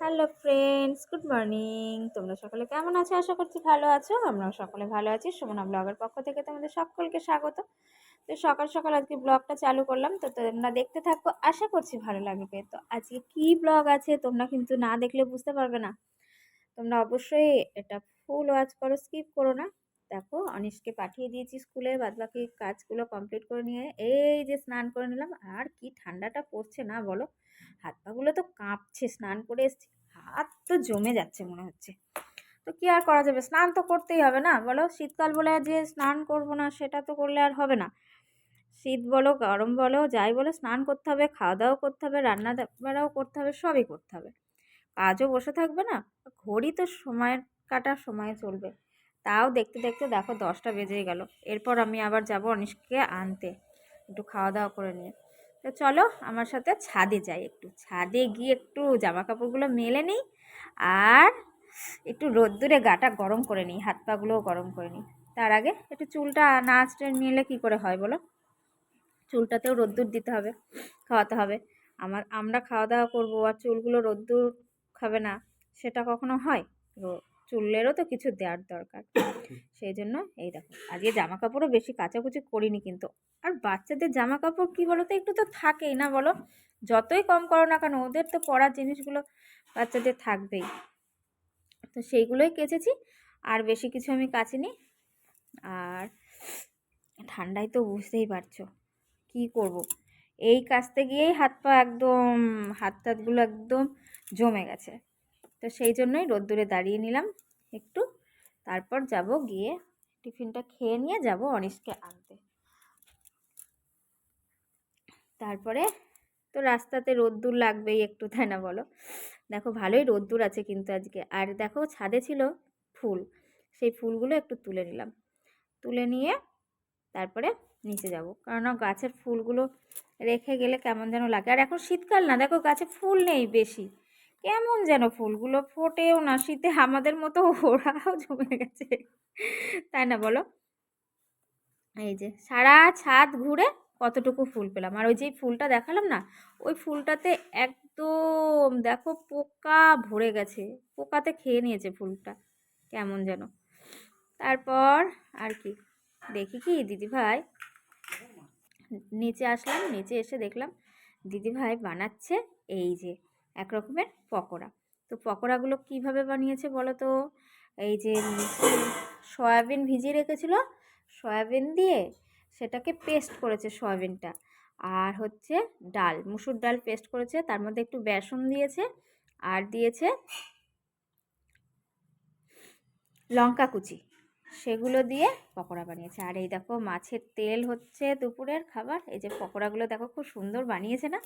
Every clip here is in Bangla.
Hello friends, good morning. তোমরা সকলে কেমন আছো? আশা করছি ভালো আছো। আমরাও সকলে ভালো আছি। সুমনা ব্লগের পক্ষ থেকে তোমাদের সকলকে স্বাগত। তো সকাল সকাল আজকে ব্লগটা চালু করলাম। তো তোমরা দেখতে থাকো। আশা করছি ভালো লাগবে। তো আজকে কি ব্লগ আছে তোমরা কিন্তু না দেখলে বুঝতে পারবে না। তোমরা অবশ্যই এটা ফুল ওয়াচ করো, স্কিপ করো না। দেখো, অনিশকে পাঠিয়ে দিয়েছি স্কুলে, বাদবাকি কাজগুলো কমপ্লিট করে নিয়ে, এই যে স্নান করে নিলাম, আর কি ঠান্ডাটা পড়ছে না বলো? হাত পাগুলো তো কাঁপছে, স্নান করে এসছি, হাত তো জমে যাচ্ছে মনে হচ্ছে। তো কী আর করা যাবে? স্নান তো করতেই হবে না বলো? শীতকাল বলে যে স্নান করব না, সেটা তো করলে আর হবে না। শীত বলো, গরম বলো, যাই বলো, স্নান করতে হবে খাওয়া দাওয়া করতে হবে রান্না বাড়াও করতে হবে, সবই করতে হবে। কাজও বসে থাকবে না, ঘড়ি তো সময়ের কাটার সময় চলবে। তাও দেখতে দেখতে দেখো দশটা বেজে গেল। এরপর আমি আবার যাব অনিশকে আনতে একটু খাওয়া দাওয়া করে নিয়ে। তো চলো আমার সাথে ছাদে যাই একটু। ছাদে গিয়ে একটু জামা কাপড়গুলো মেলে নিই আর একটু রোদ্দুরে গাটা গরম করে নিই, হাত পাগুলোও গরম করে নিই। তার আগে একটু চুলটা না আঁচড়ে নিলে কী করে হয় বলো? চুলটাতেও রোদ্দুর দিতে হবে, খাওয়াতে হবে। আমার, আমরা খাওয়া দাওয়া করব আর চুলগুলো রোদ্দুর খাবে না, সেটা কখনো হয়? চুলেরও তো কিছু দেওয়ার দরকার। সেই জন্য এই দেখো আজকে জামা কাপড়ও বেশি কাচাকুচি করিনি কিন্তু। আর বাচ্চাদের জামা কাপড় কী বলো তো একটু তো থাকেই না বলো। যতই কম করো না কেন ওদের তো পরার জিনিসগুলো বাচ্চাদের থাকবেই। তো সেইগুলোই কেচেছি আর বেশি কিছু আমি কাচিনি। আর ঠান্ডায় তো বুঝতেই পারছ কি করব। এই কাচতে গিয়েই হাত পা একদম হাত টাতগুলো একদম জমে গেছে। তো সেই জন্যই রোদ্দুরে দাঁড়িয়ে নিলাম একটু। তারপর যাব গিয়ে টিফিনটা খেয়ে নিয়ে যাব অনিশকে আনতে। তারপরে তো রাস্তাতে রোদ্দুর লাগবেই একটু, তাই না বলো? দেখো ভালোই রোদ্দুর আছে কিন্তু আজকে। আর দেখো ছাদে ছিল ফুল, সেই ফুলগুলো একটু তুলে নিলাম। তুলে নিয়ে তারপরে নিচে যাব। কারণ গাছের ফুলগুলো রেখে গেলে কেমন যেন লাগে। আর এখন শীতকাল না, দেখো গাছে ফুল নেই বেশি। কেমন যেন ফুলগুলো ফোটেও না, শীতে আমাদের মতো ওরাও জমে গেছে। তাই না বলো? এই যে সারা ছাদ ঘুরে কতটুকু ফুল পেলাম। আর ওই যে ফুলটা দেখালাম না, ওই ফুলটাতে একদম দেখো পোকা ভরে গেছে। পোকাতে খেয়ে নিয়েছে ফুলটা, কেমন যেন। তারপর আর কি, দেখি কি, দিদিভাই। নিচে আসলাম, নিচে এসে দেখলাম, দিদিভাই বানাচ্ছে এই যে এক রকমের পকোড়া। তো পকোড়াগুলো কীভাবে বানিয়েছে বলো তো? এই যে সয়াবিন ভিজিয়ে রেখেছিল, সয়াবিন দিয়ে সেটাকে পেস্ট করেছে সয়াবিনটা। আর হচ্ছে ডাল, মুসুর ডাল পেস্ট করেছে, তার মধ্যে একটু বেসন দিয়েছে, আর দিয়েছে লঙ্কা কুচি। সেগুলো দিয়ে পকোড়া বানিয়েছে। আর এই দেখো মাছের তেল হচ্ছে দুপুরের খাবার। এই যে পকোড়াগুলো দেখো খুব সুন্দর বানিয়েছে না?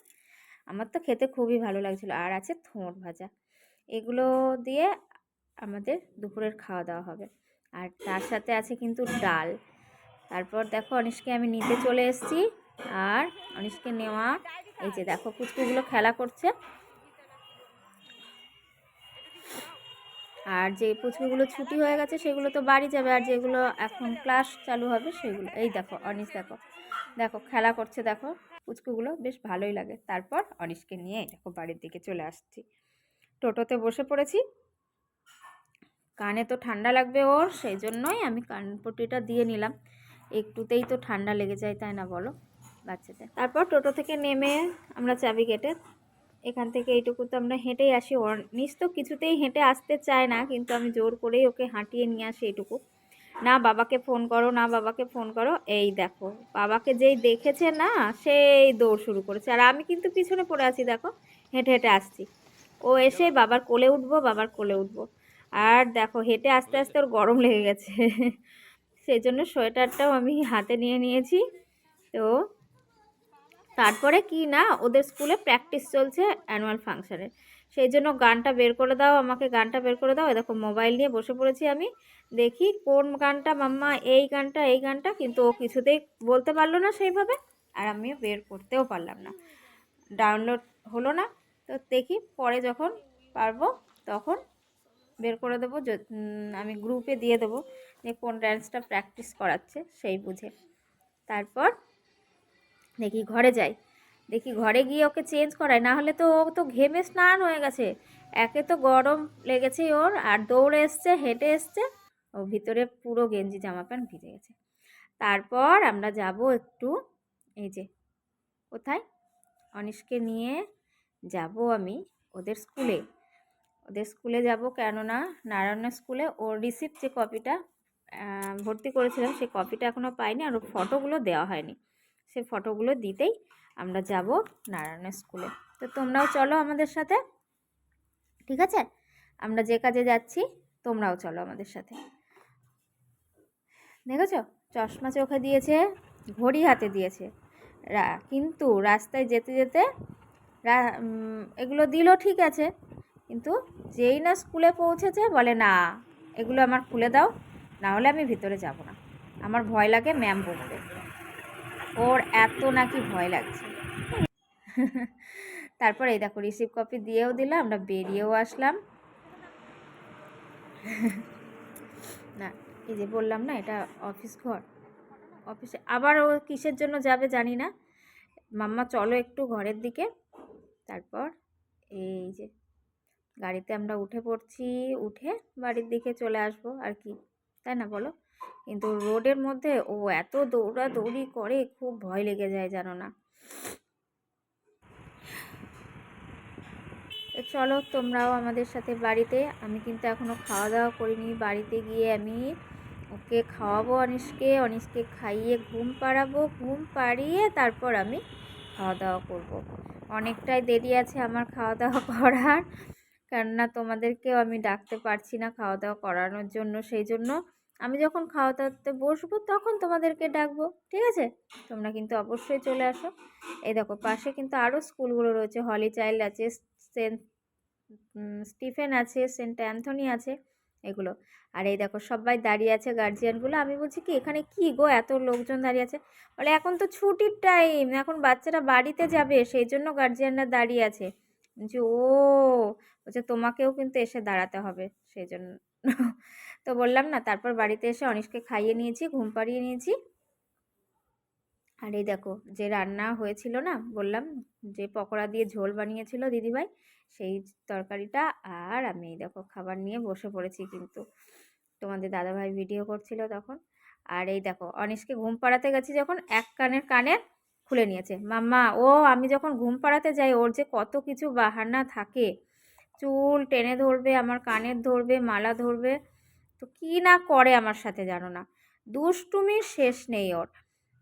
আমার তো খেতে খুবই ভালো লাগছিল। আর আছে থোঁড় ভাজা। এগুলো দিয়ে আমাদের দুপুরের খাওয়া দাওয়া হবে। আর তার সাথে আছে কিন্তু ডাল। তারপর দেখো অনিশকে আমি নিতে চলে এসেছি। আর অনিশকে নেওয়া এই যে দেখো পুচকুগুলো খেলা করছে। আর যে পুচকুগুলো ছুটি হয়ে গেছে, সেগুলো তো বাড়ি যাবে। আর যেগুলো এখন ক্লাস চালু হবে, সেগুলো, এই দেখো, অনিশ দেখো। দেখো, খেলা করছে, দেখো। পুচকুগুলো বেশ ভালোই লাগে। তারপর অনিশকে নিয়ে দেখো বাড়ির দিকে চলে আসছি। টোটোতে বসে পড়েছি। কানে তো ঠান্ডা লাগবে ওর, সেই জন্যই আমি কানপট্টিটা দিয়ে নিলাম। একটুতেই তো ঠান্ডা লেগে যায়, তাই না বলো? বাচ্চাদের। তারপর টোটো থেকে নেমে আমরা চাবি কেটে এখান থেকে এইটুকু তো আমরা হেঁটেই আসি। নিচ তো কিছুতেই হেঁটে আসতে চায় না, কিন্তু আমি জোর করেই ওকে হাঁটিয়ে নিয়ে আসি এইটুকু। না, বাবাকে ফোন করো, না, বাবাকে ফোন করো। এই দেখো, বাবাকে যেই দেখেছে না, সেই দৌড় শুরু করেছে। আর আমি কিন্তু পিছনে পড়ে আছি, দেখো, হেঁটে হেঁটে আসছি। ও এসে বাবার কোলে উঠবো, বাবার কোলে উঠবো। আর দেখো, হেঁটে আস্তে আস্তে ওর গরম লেগে গেছে। সেই জন্য সোয়েটারটাও আমি হাতে নিয়ে নিয়েছি। তো তারপরে কি না, ওদের স্কুলে প্র্যাকটিস চলছে অ্যানুয়াল ফাংশানের সেই জন্য গানটা বের করে দাও, আমাকে গানটা বের করে দাও। দেখো মোবাইল নিয়ে বসে পড়েছি আমি। দেখি কোন গানটা, মাম্মা এই গানটা এই গানটা, কিন্তু ও কিছুতেই বলতে পারল না সেইভাবে, আর আমিও বের করতেও পারলাম না। ডাউনলোড হলো না, তো দেখি পরে যখন পারব তখন বের করে দেবো আমি গ্রুপে দিয়ে দেবো যে কোন ড্যান্সটা প্র্যাকটিস করাচ্ছে, সেই বুঝে। তারপর দেখি ঘরে যাই। দেখি ঘরে গিয়ে ওকে চেঞ্জ করায় না হলে তো ও তো ঘেমে স্নান হয়ে গেছে। একে তো গরম লেগেছে ওর, আর দৌড়ে এসছে, হেঁটে এসছে। ও ভিতরে পুরো গেঞ্জি, জামা প্যান্ট ভিজে গেছে। তারপর আমরা যাব একটু, এই যে, কোথায়? অনিশকে নিয়ে যাব আমি ওদের স্কুলে ওদের স্কুলে যাব কেননা নারায়ণের স্কুলে ওর রিসিপ্ট যে কপিটা ভর্তি করেছিলাম সেই কপিটা এখনও পাইনি, আর ফটোগুলো দেওয়া হয়নি। সেই ফটোগুলো দিতেই আমরা যাব নারায়ণের স্কুলে তো তোমরাও চলো আমাদের সাথে, ঠিক আছে? আমরা যে কাজে যাচ্ছি, তোমরাও চলো আমাদের সাথে। দেখেছ? চশমা চোখে দিয়েছে, ঘড়ি হাতে দিয়েছে। কিন্তু রাস্তায় যেতে যেতে এগুলো দিল ঠিক আছে, কিন্তু যেই না স্কুলে পৌঁছেছে বলে, না, এগুলো আমার খুলে দাও, না হলে আমি ভিতরে যাব না। আমার ভয় লাগে ম্যাম বকবে ওর এত নাকি ভয় লাগছে। তারপর এই দেখো রিসিভ কপি দিয়েও দিলাম, আমরা বেরিয়েও আসলাম। না, এই যে বললাম না, এটা অফিস ঘর। অফিসে আবার ও কিসের জন্য যাবে জানি না। মাম্মা, চলো একটু ঘরের দিকে। তারপর এই যে, গাড়িতে আমরা উঠে পড়ছি, উঠে বাড়ির দিকে চলে আসব, আর কি। তাই না বলো? কিন্তু রোডের মধ্যে ও এত দৌড়াদৌড়ি করে খুব ভয় লেগে যায় জানো না। চলো তোমরাও আমাদের সাথে বাড়িতে। আমি কিন্তু এখনও খাওয়া দাওয়া করিনি। বাড়িতে গিয়ে আমি ওকে খাওয়াবো অনিশকে অনিশকে খাইয়ে ঘুম পাড়াবো। ঘুম পাড়িয়ে তারপর আমি খাওয়া দাওয়া করব। অনেকটাই দেরি আছে আমার খাওয়া দাওয়া করার। কেননা তোমাদেরকেও আমি ডাকতে পারছি না খাওয়া দাওয়া করানোর জন্য। সেই জন্য আমি যখন খাওয়া দাওয়াতে বসবো তখন তোমাদেরকে ডাকবো, ঠিক আছে? তোমরা কিন্তু অবশ্যই চলে আসো। এই দেখো, পাশে কিন্তু আরও স্কুলগুলো রয়েছে। হলি চাইল্ড আছে, সেন্ট স্টিফেন আছে, সেন্ট অ্যান্থনি আছে, এগুলো। আর এই দেখো, সবাই দাঁড়িয়ে আছে গার্জিয়ানগুলো। আমি বলছি কি, এখানে কি গো, এত লোকজন দাঁড়িয়ে আছে? বলে, এখন তো ছুটির টাইম, এখন বাচ্চারা বাড়িতে যাবে, সেই জন্য গার্জিয়ানরা দাঁড়িয়ে আছে। যে, ও বলছে, তোমাকেও কিন্তু এসে দাঁড়াতে হবে। সেই জন্য তো বললাম, না, তারপর বাড়িতে এসে অনিশকে খাইয়ে নিয়েছি, ঘুম পাড়িয়ে নিয়েছি। আর এই দেখো, যে রান্না হয়েছিল না, বললাম, যে পকোড়া দিয়ে ঝোল বানিয়েছিল দিদিভাই, সেই তরকারিটা আর আমি এই দেখো খাবার নিয়ে বসে পড়েছি কিন্তু। তোমাদের দাদাভাই ভিডিও করছিল তখন। আর এই দেখো, অনিশকে ঘুম পাড়াতে গেছি যখন এক কানের কানের খুলে নিয়েছে, মাম্মা, ও, আমি যখন ঘুম পাড়াতে যাই, ওর যে কত কিছু বাহানা থাকে চুল টেনে ধরবে, আমার কানের ধরবে, মালা ধরবে। তো কী না করে আমার সাথে জানো না? দুষ্টুমির শেষ নেই ওর।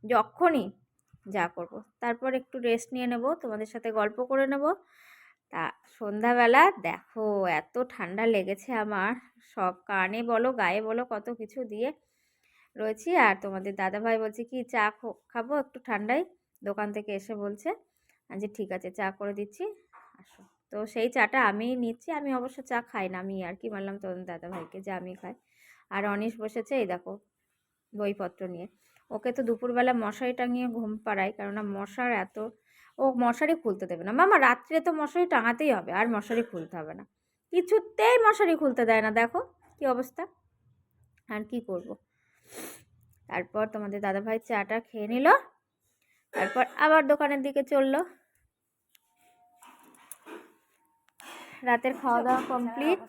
যখনই যা করব। তারপর একটু রেস্ট নিয়ে নেব, তোমাদের সাথে গল্প করে নেব। তা সন্ধ্যাবেলা দেখো, এত ঠান্ডা লেগেছে আমার। সব কানে বলো, গায়ে বলো, কত কিছু দিয়ে রয়েছি। আর তোমাদের দাদাভাই বলছে, কি চা খাব একটু ঠান্ডায়? দোকান থেকে এসে বলছে যে ঠিক আছে, চা করে দিচ্ছি। আসো। তো সেই চাটা আমিই নিচ্ছি। আমি অবশ্য চা খাই না, আমি আর কি মারলাম তোমাদের দাদাভাইকে যে আমি খাই। আর অনিশ বসেছে, এই দেখো, বইপত্র নিয়ে। ওকে তো দুপুরবেলা মশারি টাঙিয়ে ঘুম পাড়াই কেননা মশার এত, ও মশারি খুলতে দেবে না। মামা, রাত্রে তো মশারি টাঙাতেই হবে, আর মশারি খুলতে হবে না। কিছুতেই মশারি খুলতে দেয় না, দেখো কি অবস্থা। আর কি করব? তারপর তোমাদের দাদাভাই চাটা খেয়ে নিল, তারপর আবার দোকানের দিকে চলল। রাতের খাওয়া দাওয়া কমপ্লিট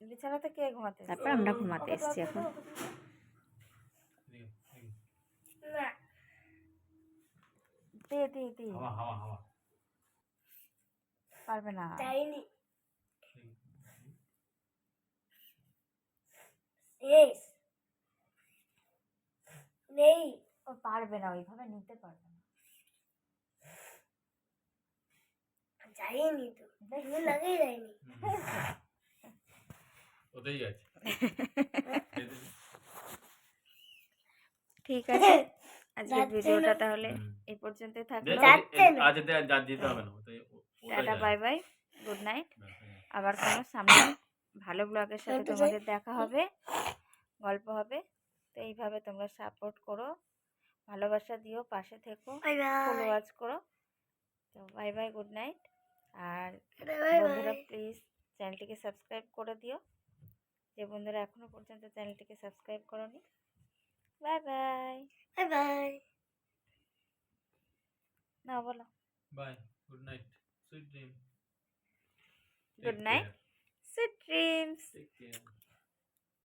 বিছানাতে কে ঘুমাতে তারপর আমরা ঘুমাতে এসেছি এখন। দে দে দে। পারবে না। চাইনি শেষ নেই। ও পারবে না ওইভাবে নিতে পারবে যাইনি তো ওতেই আছে ঠিক আছে আজকের ভিডিওটা তাহলে এই পর্যন্ত থাকল আজ দিতে হবে না tata bye bye good night. হ্যাঁ। আবার কোনো সামনে ভালো ব্লগের সাথে তোমাদের দেখা হবে গল্প হবে তো এইভাবে তোমরা সাপোর্ট করো ভালোবাসা দিও পাশে থেকো বাই ফুল বাই ওয়াচ করো। তো বাই বাই গুড নাইট। আর বন্ধুরা প্লিজ চ্যানেলটিকে সাবস্ক্রাইব করে দিও। যে বন্ধুরা এখনও পর্যন্ত চ্যানেলটিকে সাবস্ক্রাইব করোনি। Bye bye. Bye bye. না বলো। Bye good night sweet dream. Good night sweet dreams.